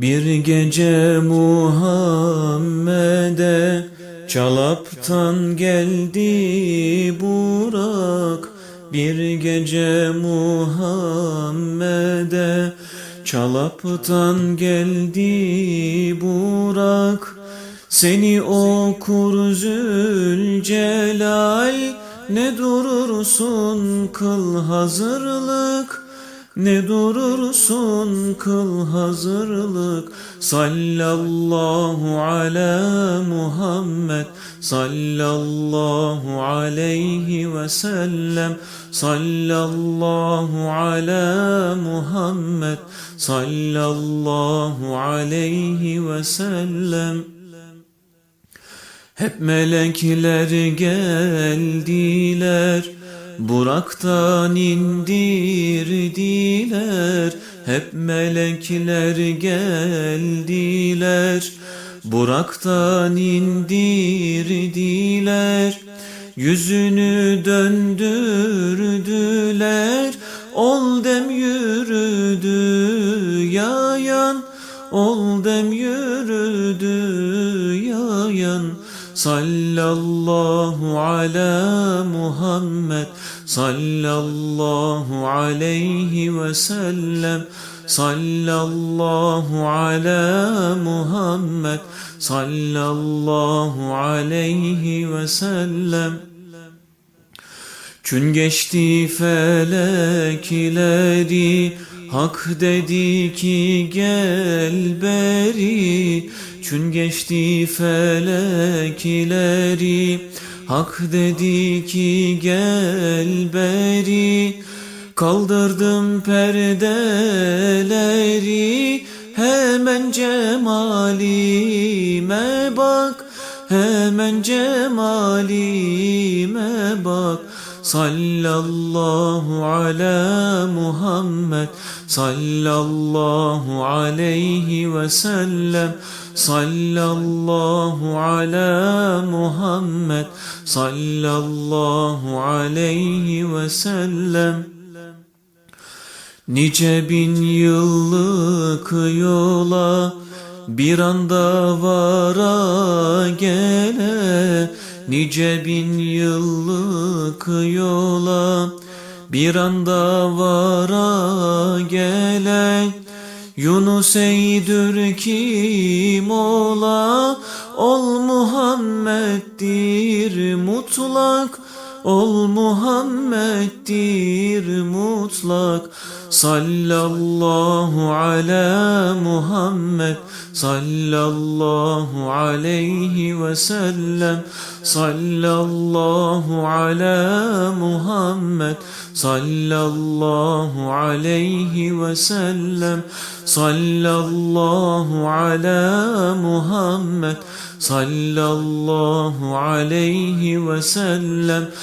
Bir gece Muhammed'e çalaptan geldi Burak. Bir gece Muhammed'e çalaptan geldi Burak. Seni okur Zülcelal ne durursun kıl hazırlık ne durursun kıl hazırlık. Sallallahu ala Muhammed. Sallallahu aleyhi ve sellem. Sallallahu ala Muhammed. Sallallahu aleyhi ve sellem. Hep melekler geldiler, Burak'tan indirdiler. Hep melekler geldiler, Burak'tan indirdiler. Yüzünü döndürdüler, ol dem yürüdü yayan, ol dem yürüdü yayan. Sallallahu ala Muhammed. Sallallahu aleyhi ve sellem. Sallallahu ala Muhammed. Sallallahu aleyhi ve sellem. Gün geçti felekleri Hak dedi ki gel beri Çün geçti felekleri Hak dedi ki gel beri. Kaldırdım perdeleri Hemen cemalime bak Hemen cemalime bak. Sallallahu ala Muhammed. Sallallahu aleyhi ve sellem. Sallallahu ala Muhammed. Sallallahu aleyhi ve sellem. Nice bin yıllık yola bir anda vara gele Nice bin yıllık yola. Bir anda vara gele Yunus eydür kim ola? Ol Muhammed'dir mutlak Ol Muhammed'dir mutlak Sallallahu ala Muhammed Sallallahu aleyhi ve sellem Sallallahu ala Muhammed Sallallahu aleyhi ve sellem Sallallahu ala Muhammed Sallallahu aleyhi ve sellem